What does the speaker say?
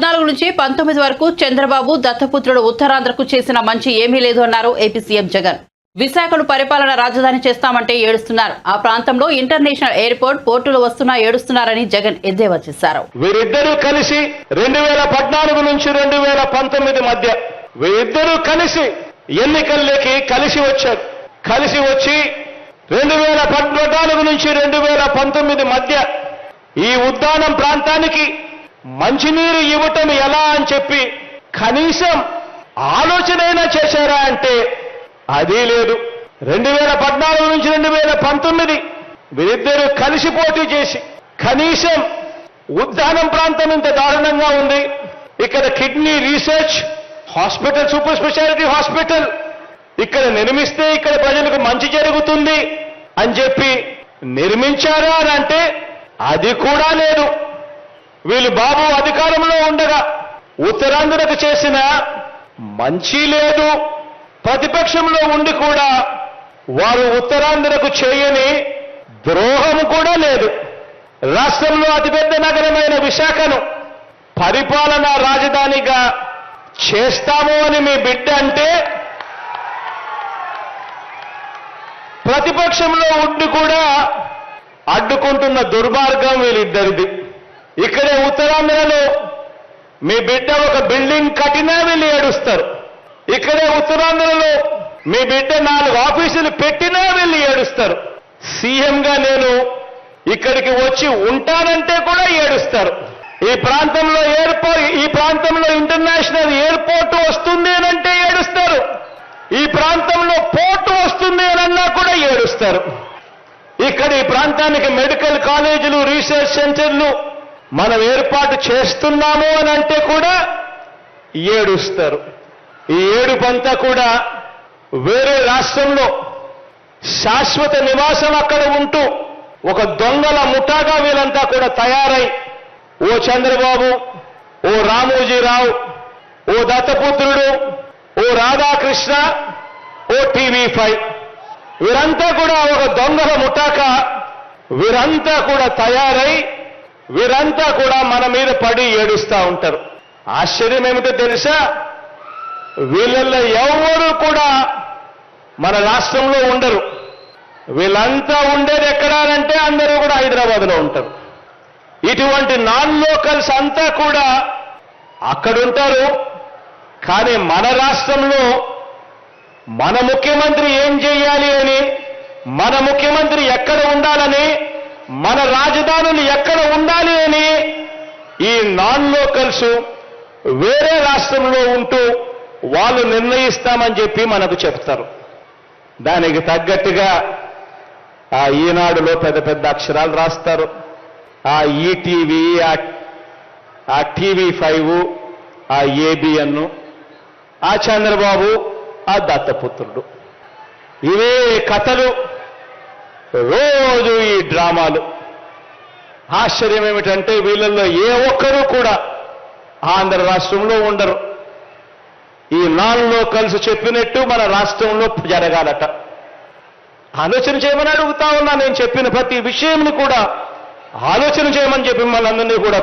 పద్నాలుగు నుంచి పంతొమ్మిది వరకు చంద్రబాబు దత్తపుత్రుడు ఉత్తరాంధ్రకు చేసిన మంచి ఏమీ లేదు అన్నారు ఏపీ సీఎం జగన్. విశాఖను పరిపాలన రాజధాని చేస్తామంటే ఏడుస్తున్నారు. ఆ ప్రాంతంలో ఇంటర్నేషనల్ ఎయిర్పోర్ట్ పోర్టులు వస్తున్నా ఏడుస్తున్నారని జగన్ ఎద్దేవా చేశారు. వీరిద్దరూ కలిసి రెండు వేల పద్నాలుగు నుంచి రెండు వేల పంతొమ్మిది మధ్య వీరిద్దరూ కలిసి ఎన్నికల్లోకి కలిసి వచ్చారు. కలిసి వచ్చి రెండు వేల పద్నాలుగు నుంచి రెండు వేల పంతొమ్మిది మధ్య ఈ ఉద్దానం ప్రాంతానికి మంచినీరు ఇవ్వటం ఎలా అని చెప్పి కనీసం ఆలోచనైనా చేశారా అంటే అది లేదు. రెండు వేల పద్నాలుగు నుంచి రెండు వేల పంతొమ్మిది వీరిద్దరూ కలిసి పోటీ చేసి కనీసం ఉద్దానం ప్రాంతం ఇంత దారుణంగా ఉంది. ఇక్కడ kidney research hospital super speciality hospital ఇక్కడ నిర్మిస్తే ఇక్కడ ప్రజలకు మంచి జరుగుతుంది అని చెప్పి నిర్మించారా అని అంటే అది కూడా లేదు. వీళ్ళు బాబు అధికారంలో ఉండగా ఉత్తరాంధ్రకు చేసిన మంచి లేదు. ప్రతిపక్షంలో ఉండి కూడా వారు ఉత్తరాంధ్రకు చేయని ద్రోహం కూడా లేదు. రాష్ట్రంలో అతిపెద్ద నగరమైన విశాఖను పరిపాలన రాజధానిగా చేస్తాము అని మీ బిడ్డ అంటే ప్రతిపక్షంలో ఉండి కూడా అడ్డుకుంటున్న దుర్మార్గం వీళ్ళిద్దరిది. ఇక్కడే ఉత్తరాంధ్రలో మీ బిడ్డ ఒక బిల్డింగ్ కట్టినా వీళ్ళు ఏడుస్తారు. ఇక్కడే ఉత్తరాంధ్రలో మీ బిడ్డ నాలుగు ఆఫీసులు పెట్టినా వీళ్ళు ఏడుస్తారు. సీఎంగా నేను ఇక్కడికి వచ్చి ఉంటానంటే కూడా ఏడుస్తారు. ఈ ప్రాంతంలో ఎయిర్పోర్ట్ ఈ ప్రాంతంలో ఇంటర్నేషనల్ ఎయిర్పోర్ట్ వస్తుంది అంటే ఏడుస్తారు. ఈ ప్రాంతంలో పోర్టు వస్తుంది అన్నా కూడా ఏడుస్తారు. ఇక్కడ ఈ ప్రాంతానికి మెడికల్ కాలేజీలు రీసెర్చ్ సెంటర్లు మనం ఏర్పాటు చేస్తున్నాము అని అంటే కూడా ఏడుస్తారు. ఈ ఏడుపంతా కూడా వేరే రాష్ట్రంలో శాశ్వత నివాసం అక్కడ ఉంటూ ఒక దొంగల ముఠాగా వీళ్ళంతా కూడా తయారై ఓ చంద్రబాబు ఓ రామోజీరావు ఓ దత్తపుత్రుడు ఓ రాధాకృష్ణ ఓ టీవీ ఫైవ్. వీరంతా కూడా ఒక దొంగల ముఠాక వీరంతా కూడా తయారై వీరంతా కూడా మన మీద పడి ఏడుస్తూ ఉంటారు. ఆశ్చర్యం ఏమిటో తెలుసా? వీళ్ళల్లో ఎవరు కూడా మన రాష్ట్రంలో ఉండరు. వీళ్ళంతా ఉండేది ఎక్కడానంటే అందరూ కూడా హైదరాబాద్లో ఉంటారు. ఇటువంటి నాన్ లోకల్స్ అంతా కూడా అక్కడుంటారు. కానీ మన రాష్ట్రంలో మన ముఖ్యమంత్రి ఏం చేయాలి అని మన ముఖ్యమంత్రి ఎక్కడ ఉండాలని మన రాజధానులు ఎక్కడ ఉండాలి అని ఈ నాన్ లోకల్స్ వేరే రాష్ట్రంలో ఉంటూ వాళ్ళు నిర్ణయిస్తామని చెప్పి మనకు చెప్తారు. దానికి తగ్గట్టుగా ఆ ఈనాడులో పెద్ద పెద్ద అక్షరాలు రాస్తారు. ఆ ఈటీవీ ఆ టీవీ ఫైవ్ ఆ ఏబిఎన్ ఆ చంద్రబాబు ఆ దత్తపుత్రుడు. ఇవే కథలు. రోజు ఈ డ్రామాలు. ఆశ్చర్యం ఏమిటంటే వీళ్ళల్లో ఏ ఒక్కరూ కూడా ఆంధ్ర రాష్ట్రంలో ఉండరు. ఈ నాన్ కలిసి చెప్పినట్టు మన రాష్ట్రంలో జరగాలట. ఆలోచన చేయమని అడుగుతా ఉన్నా నేను చెప్పిన ప్రతి విషయంని కూడా ఆలోచన చేయమని చెప్పి మనందరినీ కూడా